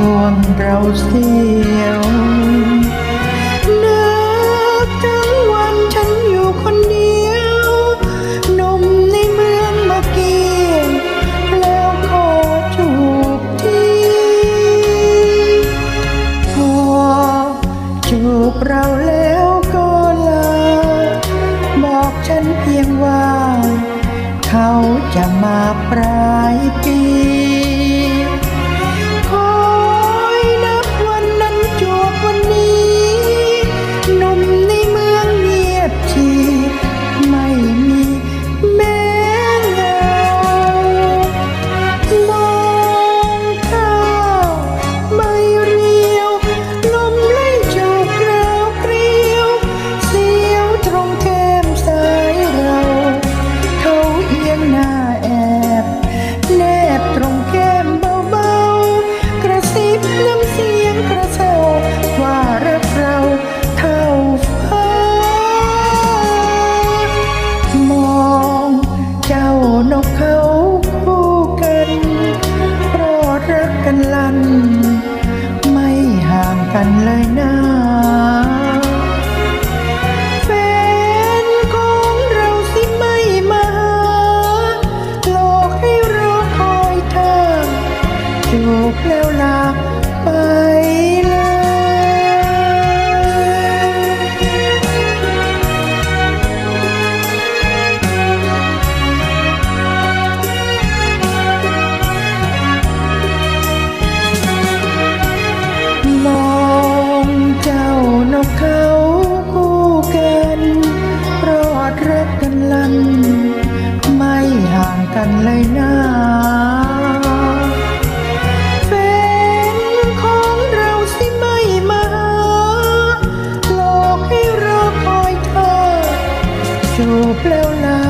เราเสียวนึกถึงวันฉันอยู่คนเดียวหนุ่มในเมืองมาเกียแล้วขอจูบทีพอจูบเราแล้วก็ลา บอกฉันเพียงว่า เขาจะมาปลายปี กันเลยนะแฟนของเราสิไม่มาหอให้รอคอยเธอจบแล้วลา กันเลยนะแฟนของเราสิไม่มาหอให้รอคอยเธอจบแล้วลา